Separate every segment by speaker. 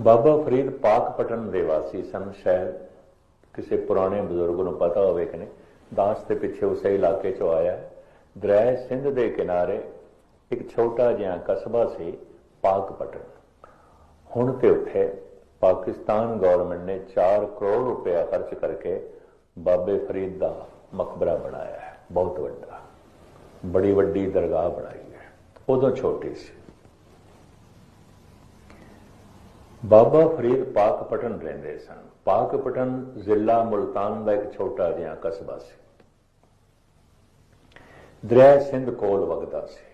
Speaker 1: ਬਾਬਾ ਫਰੀਦ ਪਾਕ ਪਟਨ ਦੇ ਵਾਸੀ ਸਨ, ਸ਼ਾਇਦ ਕਿਸੇ ਪੁਰਾਣੇ ਬਜ਼ੁਰਗ ਨੂੰ ਪਤਾ ਹੋਵੇ ਕਿ ਨਹੀਂ। ਦਾਸ ਦੇ ਪਿੱਛੇ ਉਸੇ ਇਲਾਕੇ ਚੋਂ ਆਇਆ। ਦਰਿਆ ਸਿੰਧ ਦੇ ਕਿਨਾਰੇ ਇੱਕ ਛੋਟਾ ਜਿਹਾ ਕਸਬਾ ਸੀ ਪਾਕਪਟਨ ਹੁਣ ਤੇ ਉੱਥੇ ਪਾਕਿਸਤਾਨ ਗਵਰਨਮੈਂਟ ਨੇ 4 ਕਰੋੜ ਰੁਪਏ ਖਰਚ ਕਰਕੇ ਬਾਬੇ ਫਰੀਦ ਦਾ ਮਕਬਰਾ ਬਣਾਇਆ ਹੈ। ਬਹੁਤ ਵੱਡਾ। ਬੜੀ ਵੱਡੀ ਦਰਗਾਹ ਬਣਾਈ ਹੈ। ਉਦੋਂ ਛੋਟੀ ਸੀ। ਬਾਬਾ ਫਰੀਦ ਪਾਕ ਪਟਨ ਰਹਿੰਦੇ ਸਨ। ਪਾਕ ਪਟਨ ਜ਼ਿਲ੍ਹਾ ਮੁਲਤਾਨ ਦਾ ਇੱਕ ਛੋਟਾ ਜਿਹਾ ਕਸਬਾ ਸੀ। ਦਰਿਆ ਸਿੰਧ ਕੋਲ ਵਗਦਾ ਸੀ।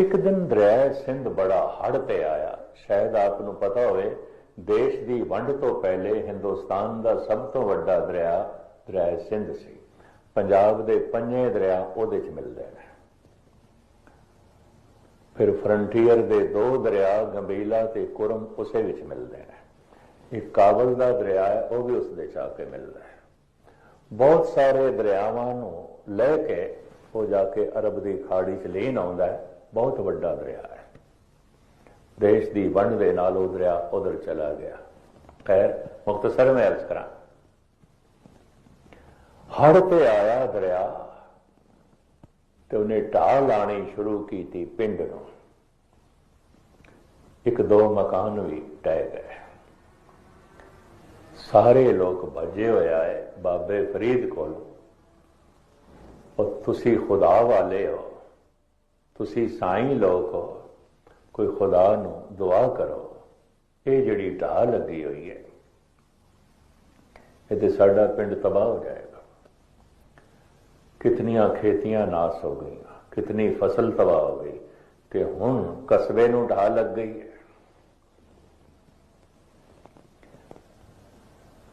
Speaker 1: ਇੱਕ ਦਿਨ ਦਰਿਆ ਸਿੰਧ ਬੜਾ ਹੜ ਤੇ ਆਇਆ। ਸ਼ਾਇਦ ਆਪ ਨੂੰ ਪਤਾ ਹੋਵੇ, ਦੇਸ਼ ਦੀ ਵੰਡ ਤੋਂ ਪਹਿਲੇ ਹਿੰਦੁਸਤਾਨ ਦਾ ਸਭ ਤੋਂ ਵੱਡਾ ਦਰਿਆ ਦਰਿਆ ਸਿੰਧ ਸੀ। ਪੰਜਾਬ ਦੇ ਪੰਜੇ ਦਰਿਆ ਉਹਦੇ ਚ ਮਿਲਦੇ ਨੇ। ਫਿਰ ਫਰੰਟੀਅਰ ਦੇ ਦੋ ਦਰਿਆ ਗੰਬੀਲਾ ਤੇ ਕੁਰਮ ਉਸੇ ਵਿੱਚ ਮਿਲਦੇ ਨੇ। ਇੱਕ ਕਾਬਲ ਦਾ ਦਰਿਆ ਹੈ, ਉਹ ਵੀ ਉਸ ਦੇ ਚ ਕੇ ਮਿਲਦਾ ਹੈ। ਬਹੁਤ ਸਾਰੇ ਦਰਿਆਵਾਂ ਨੂੰ ਲੈ ਕੇ ਉਹ ਜਾ ਕੇ ਅਰਬ ਦੀ ਖਾੜੀ ਚ ਲੀਨ ਆਉਂਦਾ ਹੈ, ਬਹੁਤ ਵੱਡਾ ਦਰਿਆ ਹੈ। ਦੇਸ਼ ਦੀ ਵੰਡ ਦੇ ਨਾਲ ਉਹ ਦਰਿਆ ਉਧਰ ਚਲਾ ਗਿਆ। ਖੈਰ ਮੁਖਤਸਰ ਮੈਂ ਅਰਜ਼ ਕਰਾਂ ਹੜ ਤੇ ਆਇਆ ਦਰਿਆ ਤੇ ਉਹਨੇ ਢਾਹ ਲਾਣੀ ਸ਼ੁਰੂ ਕੀਤੀ ਪਿੰਡ ਨੂੰ। ਇੱਕ ਦੋ ਮਕਾਨ ਵੀ ਟਹਿ ਗਏ। ਸਾਰੇ ਲੋਕ ਭੱਜੇ ਹੋਇਆ ਹੈ ਬਾਬੇ ਫਰੀਦ ਕੋਲ। ਉਹ ਤੁਸੀਂ ਖੁਦਾ ਵਾਲੇ ਹੋ, ਤੁਸੀਂ ਸਾਈਂ ਲੋਕ ਹੋ, ਕੋਈ ਖੁਦਾ ਨੂੰ ਦੁਆ ਕਰੋ, ਇਹ ਜਿਹੜੀ ਢਾਹ ਲੱਗੀ ਹੋਈ ਹੈ, ਇਹ ਤੇ ਸਾਡਾ ਪਿੰਡ ਤਬਾਹ ਹੋ ਜਾਏਗਾ। ਕਿਤਨੀਆਂ ਖੇਤੀਆਂ ਨਾਸ ਹੋ ਗਈਆਂ, ਕਿਤਨੀ ਫਸਲ ਤਬਾਹ ਹੋ ਗਈ ਤੇ ਹੁਣ ਕਸਬੇ ਨੂੰ ਢਾਹ ਲੱਗ ਗਈ ਹੈ।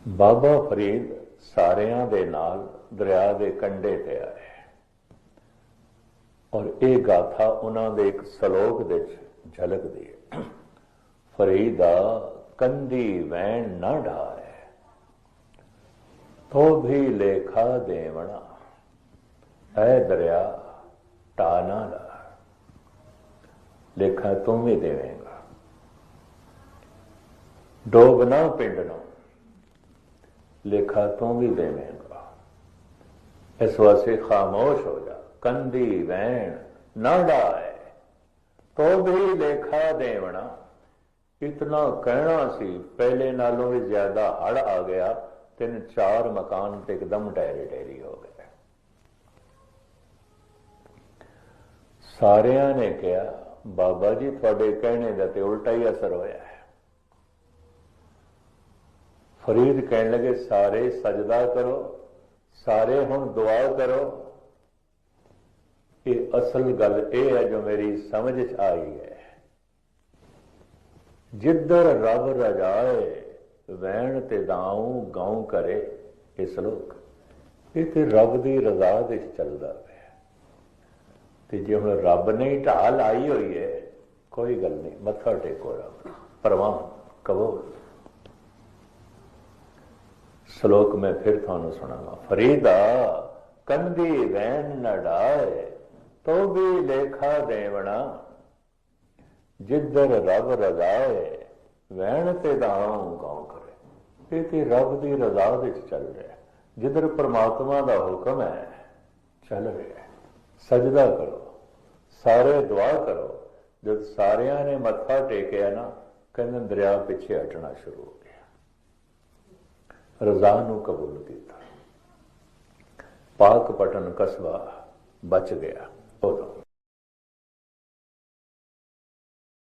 Speaker 1: ਬਾਬਾ ਫਰੀਦ ਸਾਰਿਆਂ ਦੇ ਨਾਲ ਦਰਿਆ ਦੇ ਕੰਢੇ ਤੇ ਆਏ। ਔਰ ਇਹ ਗਾਥਾ ਉਹਨਾਂ ਦੇ ਇੱਕ ਸ਼ਲੋਕ ਦੇ ਝਲਕਦੀ ਹੈ। ਫਰੀਦਾ ਕੰਦੀ ਵੈਣ ਨਾ ਢਾਏ ਤੋ ਵੀ ਲੇਖਾ ਦੇਵਣਾ। ਐ ਦਰਿਆ ਟਾ ਨਾ ਲਾ ਲੇਖਾ ਤੂੰ ਵੀ ਦੇਵੇਂਗਾ। ਡੋਬਣਾ ਪਿੰਡ ਨੂੰ ਲੇਖਾ ਤੂੰ ਵੀ ਦੇਵੇਂਗਾ। ਇਸ ਵਾਸਤੇ ਖਾਮੋਸ਼ ਹੋ ਜਾ। ਕੰਦੀ ਵੈਣ ਨਾ ਡਾਏ ਤੋ ਵੀ ਲੇਖਾ ਦੇਵਣਾ। ਇਤਨਾ ਕਹਿਣਾ ਸੀ, ਪਹਿਲੇ ਨਾਲੋਂ ਵੀ ਜ਼ਿਆਦਾ ਹੜ ਆ ਗਿਆ। ਤਿੰਨ ਚਾਰ ਮਕਾਨ ਤੇ ਇੱਕਦਮ ਢਹਿਰੇ ਢੇਰੀ ਹੋ ਗਏ। ਸਾਰਿਆਂ ਨੇ ਕਿਹਾ, ਬਾਬਾ ਜੀ, ਤੁਹਾਡੇ ਕਹਿਣੇ ਦਾ ਤੇ ਉਲਟਾ ਹੀ ਅਸਰ ਹੋਇਆ ਹੈ। ਫਰੀਦ ਕਹਿਣ ਲੱਗੇ, ਸਾਰੇ ਸਜਦਾ ਕਰੋ, ਸਾਰੇ ਹੁਣ ਦੁਆ ਕਰੋ। ਇਹ ਅਸਲ ਗੱਲ ਇਹ ਹੈ ਜੋ ਮੇਰੀ ਸਮਝ ਚ ਆਈ ਹੈ। ਜਿੱਧਰ ਰੱਬ ਰਜਾਏ, ਵਹਿਣ ਤੇ ਦਾਉ, ਗਾਉ ਕਰੇ ਇਹ ਸ਼ਲੋਕ ਇਹ ਤੇ ਰੱਬ ਦੀ ਰਜ਼ਾ ਦੇ ਵਿੱਚ ਚੱਲਦਾ ਪਿਆ। ਤੇ ਜੇ ਹੁਣ ਰੱਬ ਨੇ ਹੀ ਢਾਲ ਆਈ ਹੋਈ ਹੈ ਕੋਈ ਗੱਲ ਨਹੀਂ ਮੱਥਾ ਟੇਕੋ ਰੱਬ ਨੂੰ, ਪ੍ਰਵਾਨ ਸ਼ਲੋਕ ਮੈਂ ਫਿਰ ਤੁਹਾਨੂੰ ਸੁਣਾਵਾਂ। ਫਰੀਦਾ ਕੰਦੀ ਵੈਨ ਨਡਾਏ ਤੋ ਵੀ ਲੇਖਾ ਦੇਵਣਾ ਜਿੱਧਰ ਰੱਬ ਰਜ਼ਾਏ ਵੈਣ ਤੇ ਦਾਉ ਗਾਉ ਕਰੇ। ਇਹ ਤੇ ਰੱਬ ਦੀ ਰਜ਼ਾ ਵਿੱਚ ਚੱਲ ਰਿਹਾ ਜਿੱਧਰ ਪਰਮਾਤਮਾ ਦਾ ਹੁਕਮ ਹੈ ਚੱਲ ਰਿਹਾ ਸਜਦਾ ਕਰੋ, ਸਾਰੇ ਦੁਆ ਕਰੋ। ਜਦ ਸਾਰਿਆਂ ਨੇ ਮੱਥਾ ਟੇਕਿਆ ਨਾ, ਕਹਿੰਦੇ ਦਰਿਆ ਪਿੱਛੇ ਹਟਣਾ ਸ਼ੁਰੂ ਹੋ ਗਿਆ। ਰਜ਼ਾ ਨੂੰ ਕਬੂਲ ਕੀਤਾ। ਪਾਕ ਪਟਨ ਕਸਬਾ ਬਚ ਗਿਆ ਉਦੋਂ।